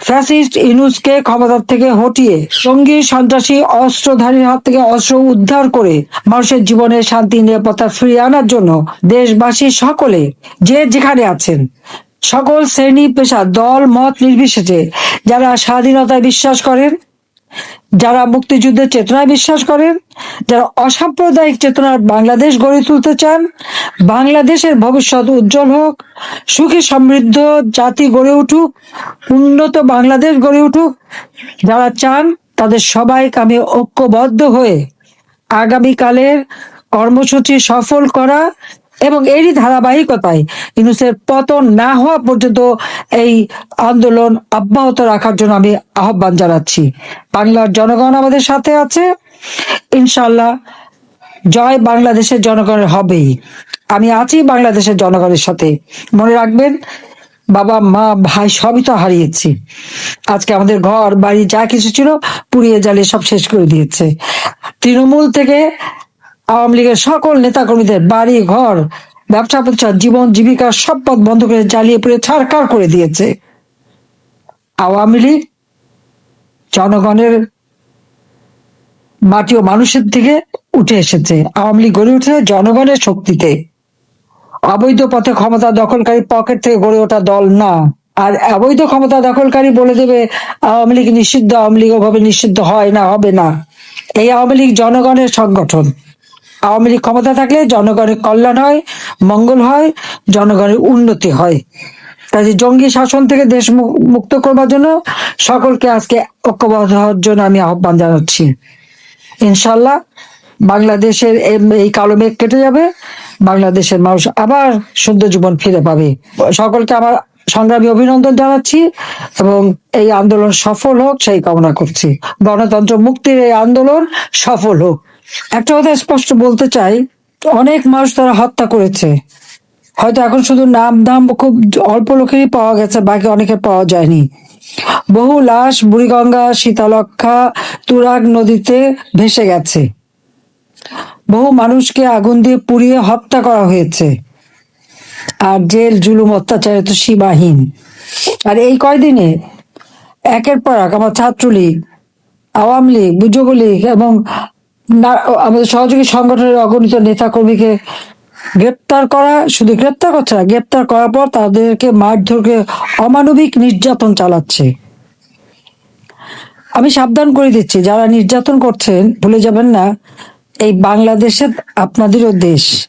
Fascist ইনুসকে ক্ষমতার থেকে হটিয়ে সঙ্গী, সন্ত্রাসী, অস্ত্রধারীর হাত থেকে অস্ত্র উদ্ধার করে মানুষের জীবনে শান্তি, নিরাপত্তা ফিরিয়ে আনার জন্য দেশবাসী সকলে যে যেখানে আছেন, সকল শ্রেণি, পেশা, দল, মত নির্বিশেষে যারা স্বাধীনতায় বিশ্বাস করেন যারা মুক্তিযুদ্ধের চেতনায় বিশ্বাস করেন, যারা অসাম্প্রদায়িক চেতনার বাংলাদেশ গড়ে তুলতে চান, বাংলাদেশের ভবিষ্যৎ উজ্জ্বল হোক, সুখী সমৃদ্ধ জাতি গড়ে উঠুক, উন্নত বাংলাদেশ গড়ে উঠুক, যারা চান তাদের সবাইকে আমি ঐক্যবদ্ধ হয়ে আগামীকালের কর্মসূচি সফল করা এবং এরই ধারাবাহিকতায় ইউনুসের পতন না হওয়া পর্যন্ত এই আন্দোলন অব্যাহত রাখার জন্য আমি আহ্বান জানাচ্ছি। বাংলার জনগণ আমাদের সাথে আছে। ইনশাল্লাহ জয় বাংলাদেশের জনগণের হবেই। আমি আছি বাংলাদেশের জনগণের সাথে। মনে রাখবেন, বাবা, মা, ভাই, সবই তো হারিয়েছি। আজকে আমাদের ঘর, বাড়ি, যা কিছু ছিল পুড়িয়ে জ্বালিয়ে সব শেষ করে দিয়েছে। তৃণমূল থেকে আওয়ামী লীগের সকল নেতাকর্মীদের বাড়ি, ঘর, ব্যবসা প্রতিষ্ঠান, জীবন, জীবিকা সব পথ বন্ধ করে জ্বালিয়ে পুড়ে ছাড়কার করে দিয়েছে। আওয়ামী লীগ জনগণের মাটি ও মানুষের দিকে উঠে এসেছে। আওয়ামী লীগ গড়ে উঠেছে জনগণের শক্তিতে। অবৈধ পথে ক্ষমতা দখলকারী পকেট থেকে গড়ে ওঠা দল না। আর অবৈধ ক্ষমতা দখলকারী বলে দেবে, আওয়ামী লীগ নিষিদ্ধ, আওয়ামী লীগ ওভাবে নিষিদ্ধ হয় না, হবে না। এই আওয়ামী লীগ জনগণের সংগঠন। আওয়ামী লীগ ক্ষমতা থাকলে জনগণের কল্যাণ হয়, মঙ্গল হয়, জনগণের উন্নতি হয়। কাজে জঙ্গি শাসন থেকে দেশ মুক্ত করবার জন্য সকলকে আজকে ঐক্যবদ্ধ হওয়ার জন্য আমি আহ্বান জানাচ্ছি। ইনশাল্লাহ বাংলাদেশের এই কালো মেঘ কেটে যাবে, বাংলাদেশের মানুষ আবার শুদ্ধ জীবন ফিরে পাবে। সকলকে আমার সংগ্রামী অভিনন্দন জানাচ্ছি এবং এই আন্দোলন সফল হোক সেই কামনা করছি। গণতন্ত্র মুক্তির এই আন্দোলন সফল হোক। একটা কথা স্পষ্ট বলতে চাই, অনেক মানুষ তারা হত্যা করেছে। হয়তো এখন শুধু নাম, দাম খুব অল্প লোকেরই পাওয়া গেছে, বাকি অনেকে পাওয়া যায়নি। বহু লাশ বুড়িগঙ্গা শীতলক্ষা তুরাগ নদীতে ভেসে গেছে। বহু মানুষকে আগুন দিয়ে পুড়িয়ে হত্যা করা হয়েছে। আর জেল, জুলুম, অত্যাচারে তো সীমাহীন। আর এই কয়দিনে একের পর এক আমার ছাত্রলীগ, আওয়ামী লীগ যুবলীগ এবং না- আমাদের সহযোগী সংগঠনের অগণিত নেতা কর্মীকে গ্রেপ্তার করা, শুধু গ্রেপ্তার করছে না, গ্রেপ্তার করার পর তাদেরকে মারধরকে অমানবিক নির্যাতন চালাচ্ছে। আমি সাবধান করে দিচ্ছি, যারা নির্যাতন করছেন, ভুলে যাবেন না, এই বাংলাদেশে আপনাদেরও দেশ।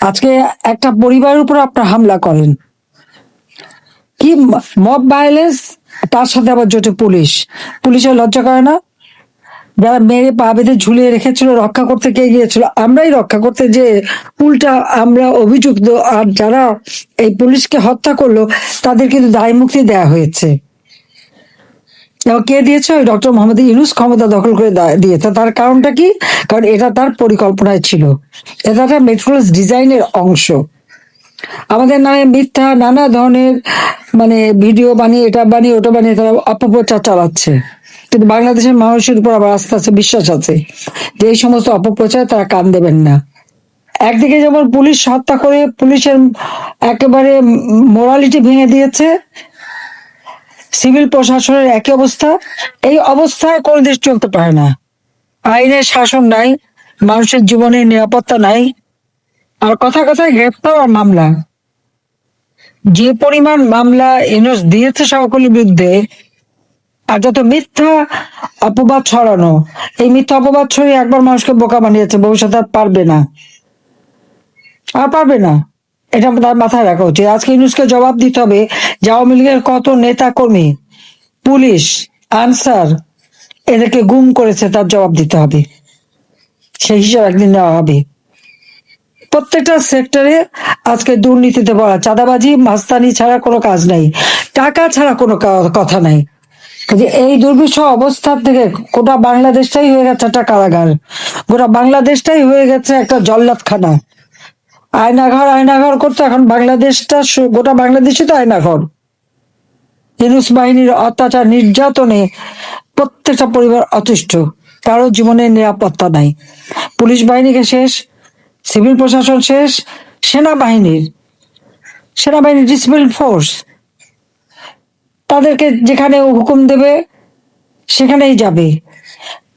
আজকে একটা পরিবারের উপর আপনার হামলা করেন। কি মব ভায়োলেন্স, তার সাথে আবার জোটে পুলিশ। পুলিশের লজ্জা করে না? যারা মেরে পা বেঁধে ঝুলিয়ে রেখেছিল, রক্ষা করতে কে গিয়েছিল? আমরাই রক্ষা করতে যে উল্টা আমরা অভিযুক্ত আর যারা এই পুলিশকে হত্যা করল, তাদের কিন্তু দায় মুক্তি দেওয়া হয়েছে। কে দিয়েছে? ওই ডক্টর মোহাম্মদ ইউনুস ক্ষমতা দখল করে দিয়েছে তার কারণটা কি? কারণ এটা তার পরিকল্পনায় ছিল। এটা একটা মেট্রোলস ডিজাইনের অংশ। আমাদের নামে মিথ্যা নানা ধরনের মানে ভিডিও বানিয়ে, এটা বানিয়ে, ওটা বানিয়ে তারা অপপ্রচার চালাচ্ছে। কিন্তু বাংলাদেশের মানুষের উপর আবার আস্থা আছে বিশ্বাস আছে যে এই সমস্ত অপপ্রচার তারা কান দেবেন না। একদিকে যেমন পুলিশ হত্যা করে পুলিশের একেবারে মোরালিটি ভেঙে দিয়েছে, সিভিল প্রশাসনের একই অবস্থা, এই অবস্থায় কোন দেশ চলতে পারে না। আইনের শাসন নাই, মানুষের জীবনের নিরাপত্তা নাই আর কথা কথায় গ্রেপ্তার আর মামলা। যে পরিমাণ মামলা এনএস দিয়েছে সকলের বিরুদ্ধে, আর যত মিথ্যা অপবাদ ছড়ানো, এই মিথ্যা অপবাদ ছড়িয়ে একবার মানুষকে বোকা বানিয়েছে, ভবিষ্যতে আর পারবে না। আর পারবে না। এটা তার মাথায় রাখা উচিত। আজকে ইউনুসকে জবাব দিতে হবে যে আওয়ামী লীগের কত নেতা কর্মী পুলিশ, আনসার, এদেরকে গুম করেছে তার জবাব দিতে হবে। সেই হিসাবে একদিন নেওয়া হবে। প্রত্যেকটা সেক্টরে আজকে দুর্নীতিতে ভরা। চাঁদাবাজি, মাস্তানি ছাড়া কোনো কাজ নাই। টাকা ছাড়া কোনো কথা নাই। কাজে এই দুর্বিষহ অবস্থা থেকে গোটা বাংলাদেশটাই হয়ে গেছে একটা কারাগার। গোটা বাংলাদেশটাই হয়ে গেছে একটা জল্লাদখানা। আয়নাঘর আয়নাঘর করতে এখন বাংলাদেশটা গোটা বাংলাদেশই তো আয়নাঘর। হিনুস বাহিনীর অত্যাচার নির্যাতনে প্রত্যেকটা পরিবার অতিষ্ঠ। কারও জীবনের নিরাপত্তা নাই। পুলিশ বাহিনীকে শেষ। সিভিল প্রশাসন শেষ, সেনাবাহিনীর সেনাবাহিনীর ডিসিপ্লিন ফোর্স, তাদেরকে যেখানে হুকুম দেবে, সেখানেই যাবে।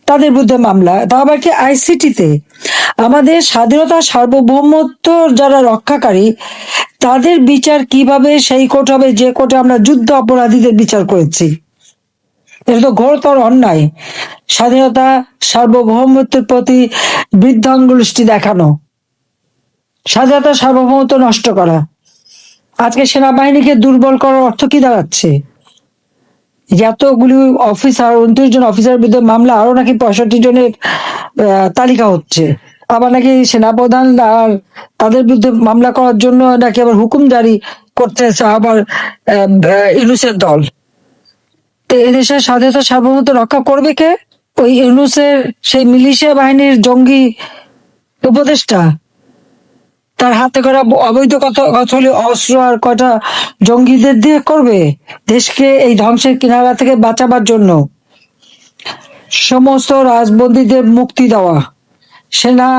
তাদের বিরুদ্ধে মামলা। তা আবার কি আইসিটিতে। আমাদের স্বাধীনতা সার্বভৌমত্ব যারা রক্ষাকারী, তাদের বিচার কীভাবে সেই কোর্ট হবে, যে কোর্টে আমরা যুদ্ধ অপরাধীদের বিচার করেছি, এটা তো ঘোরতর অন্যায়। স্বাধীনতা সার্বভৌমত্বের প্রতি বৃদ্ধাঙ্গুষ্টি দেখানো। স্বাধীনতা সার্বভৌমত্ব নষ্ট করা। আজকে সেনাবাহিনীকে দুর্বল করার অর্থ কি দাঁড়াচ্ছে? এতগুলি অফিসার, উনত্রিশ জন অফিসারের বিরুদ্ধে মামলা আরও নাকি পঁয়ষট্টি জনের তালিকা হচ্ছে। আবার নাকি সেনাপ্রধান আর তাদের বিরুদ্ধে মামলা করার জন্য নাকি আবার হুকুম জারি করতেছে আবার ইউনুসের দল। তো এদেশের স্বাধীনতা সার্বভৌমত্ব রক্ষা করবে কে? ওই ইউনুসের সেই মিলিশিয়া বাহিনীর জঙ্গি উপদেষ্টা? তার হাতে করা অবৈধ কতগুলি অস্ত্র আর কয়টা জঙ্গিদের দিয়ে করবে? দেশকে এই ধ্বংসের কিনারা থেকে বাঁচাবার জন্য। সমস্ত রাজবন্দীদের মুক্তি দেওয়া। সেনা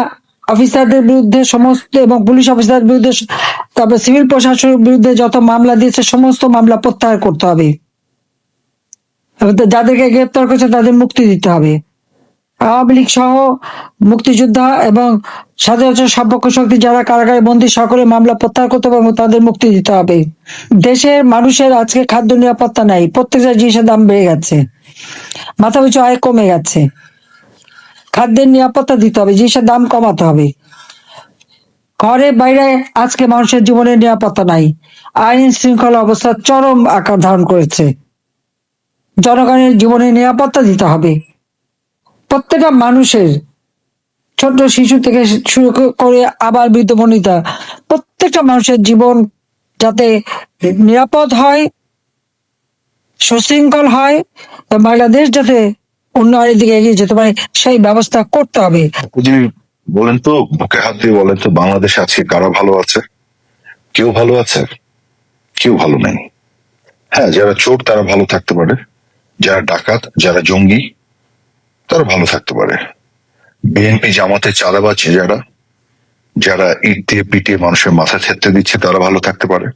অফিসারদের বিরুদ্ধে সমস্ত এবং পুলিশ অফিসারদের বিরুদ্ধে তারপর সিভিল প্রশাসনের বিরুদ্ধে যত মামলা দিয়েছে, সমস্ত মামলা প্রত্যাহার করতে হবে। যাদেরকে গ্রেপ্তার করছে তাদের মুক্তি দিতে হবে। আওয়ামী লীগ সহ মুক্তিযোদ্ধা এবং স্বাধীনতা সম্পর্ক শক্তি যারা কারাগারে বন্দী, সকলে মামলা প্রত্যাহার করতে এবং তাদের মুক্তি দিতে হবে। দেশের মানুষের আজকে খাদ্য নিরাপত্তা নাই, প্রত্যেকটা জিনিসের দাম বেড়ে গেছে। মাথা পিছু আয় কমে গেছে। খাদ্যের নিরাপত্তা দিতে হবে, জিনিসের দাম কমাতে হবে। ঘরে বাইরে আজকে মানুষের জীবনের নিরাপত্তা নাই। আইন শৃঙ্খলা অবস্থা চরম আকার ধারণ করেছে। জনগণের জীবনের নিরাপত্তা দিতে হবে। প্রত্যেকটা মানুষের ছোট শিশু থেকে শুরু করে আবার বৃদ্ধ বনিতা, প্রত্যেকটা মানুষের জীবন যাতে নিরাপদ হয়, সুশৃঙ্খল হয়, বাংলাদেশ যাতে উন্নয়নের দিকে এগিয়ে যেতে পারে, সেই ব্যবস্থা করতে হবে। বলেন তো, বুকে হাত দিয়ে বলেন তো, বাংলাদেশ আজকে কারা ভালো আছে? কেউ ভালো আছে? কেউ ভালো নেই। হ্যাঁ যারা চোর, তারা ভালো থাকতে পারে। যারা ডাকাত, যারা জঙ্গি, তারা ভালো থাকতে পারে। বিএনপি জামাতে চাঁদাবাজ যারা যারা ইট দিয়ে পিটিয়ে মানুষের মাথা থেততে দিচ্ছে, তারা ভালো থাকতে পারে।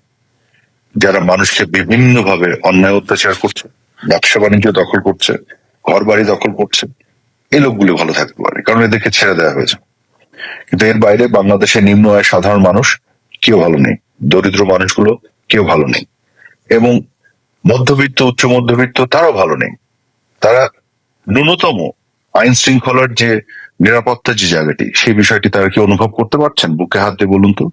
যারা মানুষকে বিভিন্ন ভাবে অন্যায় অত্যাচার করছে, ব্যবসা বাণিজ্য দখল করছে ঘর বাড়ি দখল করছে, এই লোকগুলো ভালো থাকতে পারে, কারণ এদেরকে ছেড়ে দেওয়া হয়েছে। কিন্তু এর বাইরে বাংলাদেশের নিম্ন আয় সাধারণ মানুষ কেউ ভালো নেই, দরিদ্র মানুষগুলো কেউ ভালো নেই, এবং মধ্যবিত্ত, উচ্চ মধ্যবিত্ত তারাও ভালো নেই। তারা ন্যূনতম আইন শৃঙ্খলার যে নিরাপত্তার যে জায়গাটি, সেই বিষয়টি তারা কি অনুভব করতে পারছেন? বুকে হাত দিয়ে বলুন তো।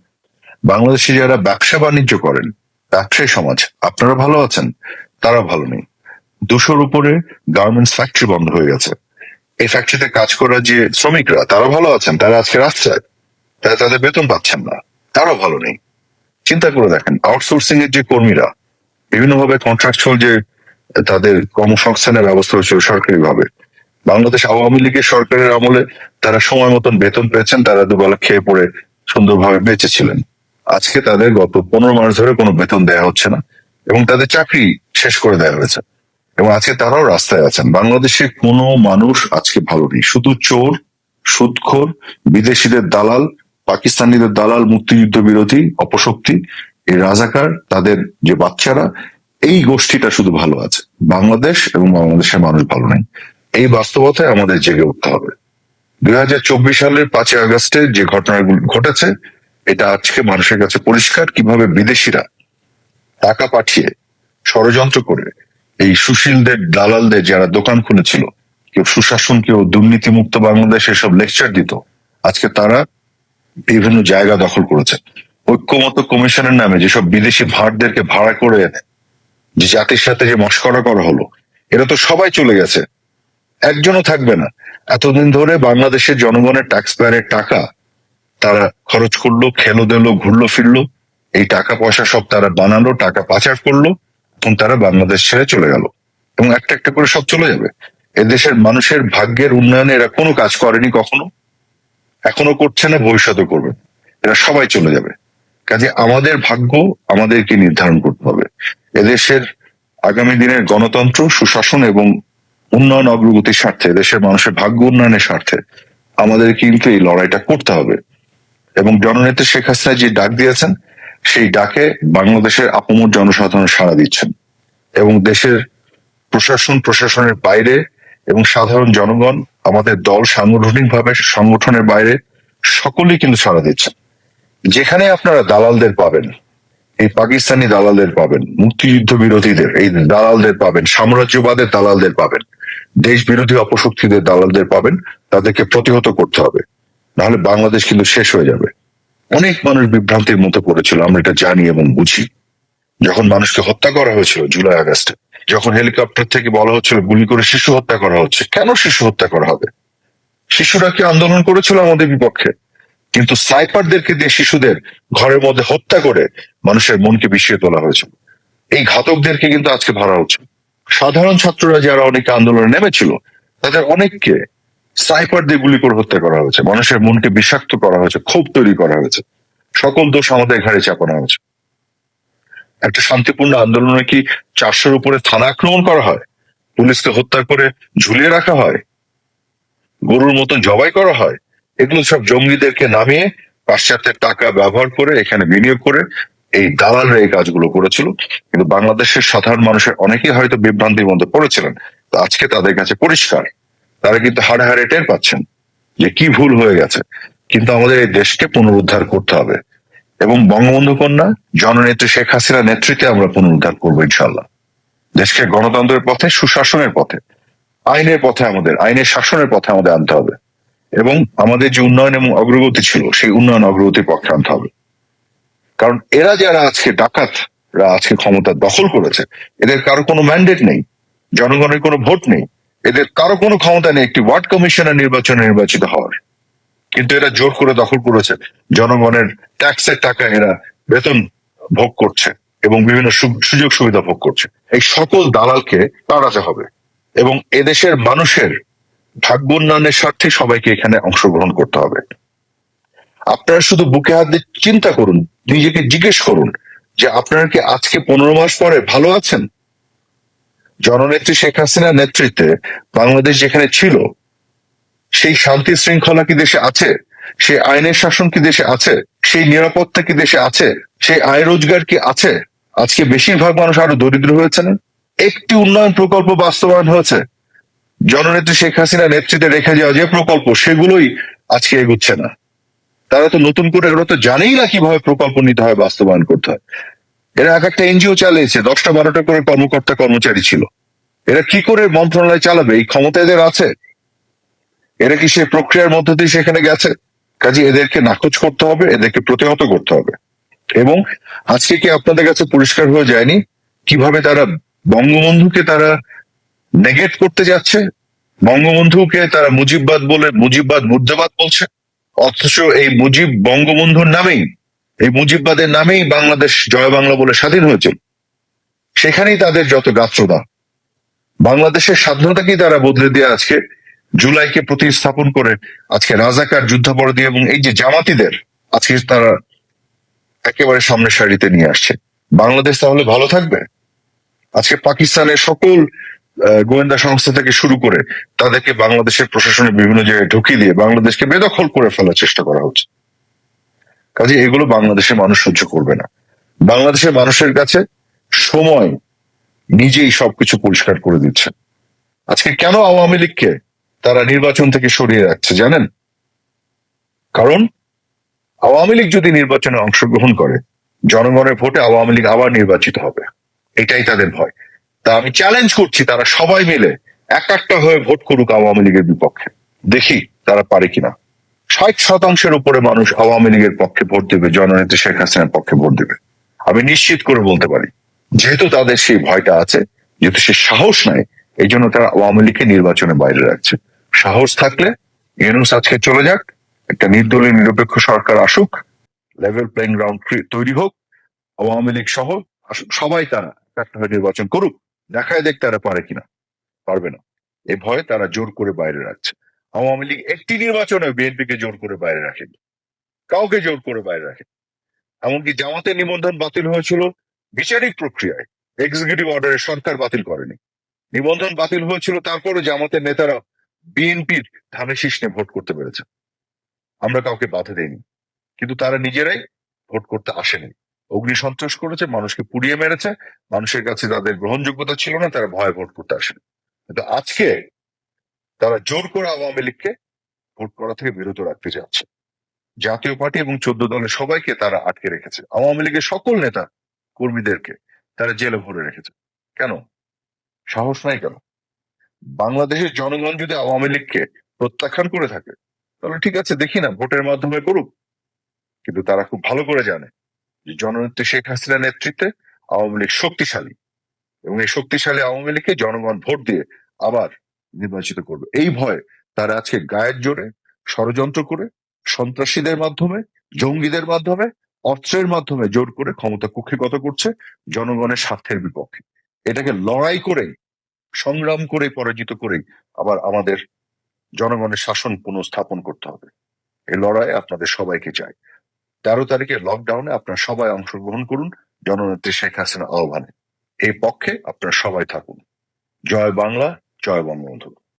বাংলাদেশে যারা ব্যবসা বাণিজ্য করেন, ব্যবসায়ী সমাজ, আপনারা ভালো আছেন? তারা ভালো নেই। দুশোর উপরে গার্মেন্টস ফ্যাক্টরি বন্ধ হয়ে গেছে। এই ফ্যাক্টরিতে কাজ করা যে শ্রমিকরা, তারা ভালো আছেন, তারা আজকে রাস্তায়, তারা তাদের বেতন পাচ্ছেন না, তারাও ভালো নেই। চিন্তা করে দেখেন আউটসোর্সিং এর যে কর্মীরা, বিভিন্নভাবে কন্ট্রাকচুয়াল যে তাদের কর্মসংস্থানের ব্যবস্থা হয়েছিল সরকারি ভাবে বাংলাদেশ আওয়ামী লীগের সরকারের আমলে তারা সময় মতন বেতন পেয়েছেন, তারা দুবেলা খেয়ে পড়ে সুন্দরভাবে বেঁচেছিলেন আজকে তাদের গত পনেরো মাস ধরে কোনো বেতন দেওয়া হচ্ছে না এবং তাদের চাকরি শেষ করে দেওয়া হয়েছে। এবং আজকে তারাও রাস্তায় আছেন। বাংলাদেশে কোনো মানুষ আজকে ভালো নেই। শুধু চোর, সুদখোর, বিদেশিদের দালাল, পাকিস্তানিদের দালাল, মুক্তিযুদ্ধ বিরোধী, অপশক্তি, এই রাজাকার, তাদের যে বাচ্চারা, এই গোষ্ঠীটা শুধু ভালো আছে। বাংলাদেশ এবং বাংলাদেশের মানুষ ভালো নেই। এই বাস্তবতায় আমাদের জেগে উঠতে হবে। দুই হাজার চব্বিশ সালের পাঁচই আগস্টে যে ঘটনাগুলো ঘটেছে, এটা আজকে মানুষের কাছে পরিষ্কার কীভাবে বিদেশিরা টাকা পাঠিয়ে ষড়যন্ত্র করে এই সুশীলদের, দালালদের যারা দোকান খুলেছিল, কেউ সুশাসন, কেউ দুর্নীতিমুক্ত বাংলাদেশ এসব লেকচার দিত, আজকে তারা বিভিন্ন জায়গা দখল করেছে। ঐক্যমত কমিশনের নামে যেসব বিদেশি ভাড়দেরকে ভাড়া করে এনে যে জাতির সাথে যে মস্করা করা হলো, এরা তো সবাই চলে গেছে। একজনও থাকবে না। এতদিন ধরে বাংলাদেশের জনগণের ট্যাক্স পেয়ারের টাকা তারা খরচ করল, খেলো, দিলো, ঘুরলো, ফিরলো। এই টাকা পয়সা সব তারা বানালো, টাকা পাচার করল এবং তারা বাংলাদেশ ছেড়ে চলে গেল। এবং একটা একটা করে সব চলে যাবে। এদেশের মানুষের ভাগ্যের উন্নয়নে এরা কোনো কাজ করেনি কখনো। এখনও করছে না ভবিষ্যতে করবে। এরা সবাই চলে যাবে। কাজে আমাদের ভাগ্য আমাদেরকে নির্ধারণ করতে হবে। এদেশের আগামী দিনের গণতন্ত্র, সুশাসন এবং উন্নয়ন অগ্রগতির স্বার্থে, দেশের মানুষের ভাগ্য উন্নয়নের স্বার্থে আমাদের কিন্তু এই লড়াইটা করতে হবে। এবং জননেত্রী শেখ হাসিনা যে ডাক দিয়েছেন, সেই ডাকে বাংলাদেশের আপমর জনসাধারণ সাড়া দিচ্ছেন। এবং দেশের প্রশাসন, প্রশাসনের বাইরে এবং সাধারণ জনগণ, আমাদের দল সাংগঠনিকভাবে, সংগঠনের বাইরে সকলেই কিন্তু সাড়া দিচ্ছেন। যেখানে আপনারা দালালদের পাবেন, এই পাকিস্তানি দালালদের পাবেন, মুক্তিযুদ্ধ বিরোধীদের, এই দালালদের পাবেন, সাম্রাজ্যবাদের দালালদের পাবেন। দেশ বিরোধী অপশক্তিদের দালালদের পাবেন, তাদেরকে প্রতিহত করতে হবে। নাহলে বাংলাদেশ কিন্তু শেষ হয়ে যাবে। অনেক মানুষ বিভ্রান্তির মধ্যে পড়েছিল, আমরা এটা জানি এবং বুঝি। যখন মানুষকে হত্যা করা হয়েছিল জুলাই আগস্টে, যখন হেলিকপ্টার থেকে বলা হচ্ছিল গুলি করে শিশু হত্যা করা হচ্ছে, কেন শিশু হত্যা করা হবে? শিশুরা কি আন্দোলন করেছিল আমাদের বিপক্ষে? কিন্তু স্নাইপারদেরকে দিয়ে শিশুদের ঘরের মধ্যে হত্যা করে মানুষের মনকে বিষিয়ে তোলা হয়েছিল। এই ঘাতকদেরকে কিন্তু আজকে ধরা হচ্ছে। সাধারণ ছাত্ররা যারা অনেকে আন্দোলনে নেমেছিল, তাদের অনেককে স্নাইপার দিয়ে গুলি করে হত্যা করা হয়েছে। মানুষের মনকে বিষাক্ত করা হয়েছে, ক্ষোভ তৈরি করা হয়েছে। সকল দোষ আমাদের ঘাড়ে চাপানো হয়েছে। একটা শান্তিপূর্ণ আন্দোলনে কি চারশোর উপরে থানা আক্রমণ করা হয়? পুলিশকে হত্যা করে ঝুলিয়ে রাখা হয়? গরুর মতন জবাই করা হয়? এগুলো সব জঙ্গিদেরকে নামিয়ে পাশ্চাত্যের টাকা ব্যবহার করে, এখানে বিনিয়োগ করে এই দালালরা এই কাজগুলো করেছিল, কিন্তু বাংলাদেশের সাধারণ মানুষের অনেকেই হয়তো বিভ্রান্তির মধ্যে পড়েছিলেন। তো আজকে তাদের কাছে পরিষ্কার, তারা কিন্তু হাড়ে হাড়ে টের পাচ্ছেন যে কি ভুল হয়ে গেছে। কিন্তু আমাদের এই দেশকে পুনরুদ্ধার করতে হবে। এবং বঙ্গবন্ধু কন্যা, জননেত্রী শেখ হাসিনা নেতৃত্বে আমরা পুনরুদ্ধার করব ইনশাল্লাহ দেশকে গণতন্ত্রের পথে, সুশাসনের পথে, আইনের পথে আমাদের, আইনের শাসনের পথে আমাদের আনতে হবে। এবং আমাদের যে উন্নয়ন এবং অগ্রগতি ছিল, সেই উন্নয়ন অগ্রগতির পক্ষে আনতে হবে। কারণ এরা যারা আজকে ডাকাতরা আজকে ক্ষমতা দখল করেছে, এদের কারও কোনো ম্যান্ডেট নেই, জনগণের কোনো ভোট নেই, এদের কারও কোনো ক্ষমতা নেই একটি ওয়ার্ড কমিশনের নির্বাচনে নির্বাচিত হওয়ার। কিন্তু এরা জোর করে দখল করেছে, জনগণের ট্যাক্সের টাকা এরা বেতন ভোগ করছে এবং বিভিন্ন সুযোগ সুবিধা ভোগ করছে। এই সকল দালালকে তাড়াতে হবে এবং এদেশের মানুষের ভাগ্য উন্নয়নের স্বার্থে সবাইকে এখানে অংশগ্রহণ করতে হবে। আপনারা শুধু বুকে হাত দিয়ে চিন্তা করুন, নিজেকে জিজ্ঞেস করুন যে আপনারা কি আজকে পনেরো মাস পরে ভালো আছেন? জননেত্রী শেখ হাসিনার নেতৃত্বে বাংলাদেশ যেখানে ছিল, সেই শান্তি শৃঙ্খলা কি দেশে আছে? সেই আইনের শাসন কি দেশে আছে? সেই নিরাপত্তা কি দেশে আছে? সেই আয় রোজগার কি আছে? আজকে বেশিরভাগ মানুষ আরও দরিদ্র হয়েছে না একটি উন্নয়ন প্রকল্প বাস্তবায়ন হয়েছে। জননেত্রী শেখ হাসিনা নেতৃত্বে রেখে যাওয়া যে প্রকল্প, সেগুলোই আজকে এগুচ্ছে না। তারা তো নতুন করে, ওরা তো জানেই না কীভাবে প্রকল্প নিতে হয়, বাস্তবায়ন করতে হয়। এরা এক একটা এনজিও চালিয়েছে, দশটা বারোটা করে কর্মকর্তা কর্মচারী ছিল। এরা কি করে মন্ত্রণালয় চালাবে? এই ক্ষমতা এদের আছে। এরা কি সে প্রক্রিয়ার মধ্য দিয়ে সেখানে গেছে? কাজে এদেরকে নাকচ করতে হবে, এদেরকে প্রতিহত করতে হবে। এবং আজকে কি আপনাদের কাছে পরিষ্কার হয়ে যায়নি কীভাবে তারা বঙ্গবন্ধুকে তারা নেগেট করতে যাচ্ছে? বঙ্গবন্ধুকে তারা মুজিববাদ বলে, মুজিববাদ মুর্দাবাদ বলছে? অথচ এই মুজিব বঙ্গবন্ধুর নামেই, এই মুজিববাদের নামেই বাংলাদেশ জয় বাংলা বলে স্বাধীন হয়েছিল সেখানেই তাদের যত গাত্রদা। বাংলাদেশের স্বাধীনতাকেই তারা বদলে দিয়ে আজকে জুলাইকে প্রতিস্থাপন করে আজকে রাজাকার যুদ্ধাপরাধী এবং এই যে জামাতিদের আজকে তারা একেবারে সামনের সারিতে নিয়ে আসছে। বাংলাদেশ তাহলে ভালো থাকবে? আজকে পাকিস্তানের সকল গোয়েন্দা সংস্থা থেকে শুরু করে তাদেরকে বাংলাদেশের প্রশাসনের বিভিন্ন জায়গায় ঢুকিয়ে দিয়ে বাংলাদেশকে বেদখল করে ফেলার চেষ্টা করা হচ্ছে। কাজে এগুলো বাংলাদেশের মানুষ সহ্য করবে না। বাংলাদেশের মানুষের কাছে সময় নিজেই সবকিছু পরিষ্কার করে দিচ্ছে। আজকে কেন আওয়ামী লীগকে তারা নির্বাচন থেকে সরিয়ে রাখছে জানেন? কারণ আওয়ামী লীগ যদি নির্বাচনে অংশগ্রহণ করে, জনগণের ভোটে আওয়ামী লীগ আবার নির্বাচিত হবে। এটাই তাদের ভয়। তা আমি চ্যালেঞ্জ করছি তারা সবাই মিলে এক একটা হয়ে ভোট করুক আওয়ামী লীগের বিপক্ষে। দেখি তারা পারে কিনা। ষাট শতাংশের উপরে মানুষ আওয়ামী লীগের পক্ষে ভোট দেবে, জননেত্রী শেখ হাসিনার পক্ষে ভোট দেবে। আমি নিশ্চিত করে বলতে পারি, যেহেতু তাদের সেই ভয়টা আছে, যেহেতু সে সাহস নাই এই জন্য তারা আওয়ামী লীগকে নির্বাচনে বাইরে রাখছে। সাহস থাকলে ইউনুস আজকে চলে যাক, একটা নির্দলীয় নিরপেক্ষ সরকার আসুক লেভেল প্লেইং গ্রাউন্ড তৈরি হোক, আওয়ামী লীগ সহ সবাই তারা একটা নির্বাচন করুক। দেখায় দেখ তারা পারে কিনা। পারবে না। এ ভয়ে তারা জোর করে বাইরে রাখছে। আওয়ামী লীগ একটি নির্বাচনে বিএনপিকে জোর করে বাইরে রাখেন। কাউকে জোর করে বাইরে রাখেন। এমনকি জামাতের নিবন্ধন বাতিল হয়েছিল বিচারিক প্রক্রিয়ায়। এক্সিকিউটিভ অর্ডারে সরকার বাতিল করেনি। নিবন্ধন বাতিল হয়েছিল তারপরে জামাতের নেতারা বিএনপির ধানে শীষ নিয়ে ভোট করতে পেরেছে। আমরা কাউকে বাধা দেইনি। কিন্তু তারা নিজেরাই ভোট করতে আসেনি। অগ্নি সন্ত্রাস করেছে, মানুষকে পুড়িয়ে মেরেছে, মানুষের কাছে তাদের গ্রহণযোগ্যতা ছিল না, তারা ভয় ভোট করতে আসে কিন্তু আজকে তারা জোর করে আওয়ামী লীগকে ভোট করা থেকে বিরত রাখতে যাচ্ছে। জাতীয় পার্টি এবং চোদ্দ দলের সবাইকে তারা আটকে রেখেছে। আওয়ামী লীগের সকল নেতা কর্মীদেরকে তারা জেলে ভরে রেখেছে। কেন? সাহস নাই কেন? বাংলাদেশের জনগণ যদি আওয়ামী লীগকে প্রত্যাখ্যান করে থাকে, তাহলে ঠিক আছে, দেখি না, ভোটের মাধ্যমে করুক। কিন্তু তারা খুব ভালো করে জানে জননেত্রী শেখ হাসিনার নেতৃত্বে আওয়ামী লীগ শক্তিশালী এবং এই শক্তিশালী আওয়ামী লীগকে জনগণ ভোট দিয়ে আবার নির্বাচিত করবে। এই ভয়ে তারা আজকে গায়ের জোরে ষড়যন্ত্র করে সন্ত্রাসীদের মাধ্যমে, জঙ্গিদের মাধ্যমে, অস্ত্রের মাধ্যমে জোর করে ক্ষমতা কুক্ষিগত করছে জনগণের স্বার্থের বিপক্ষে। এটাকে লড়াই করেই, সংগ্রাম করে পরাজিত করেই আবার আমাদের জনগণের শাসন পুনঃস্থাপন করতে হবে। এই লড়াই আপনাদের সবাইকে চাই। তেরো তারিখে লকডাউনে আপনারা সবাই অংশগ্রহণ করুন, জননেত্রী শেখ হাসিনা আহ্বানে। এই পক্ষে আপনারা সবাই থাকুন। জয় বাংলা, জয় বঙ্গবন্ধু।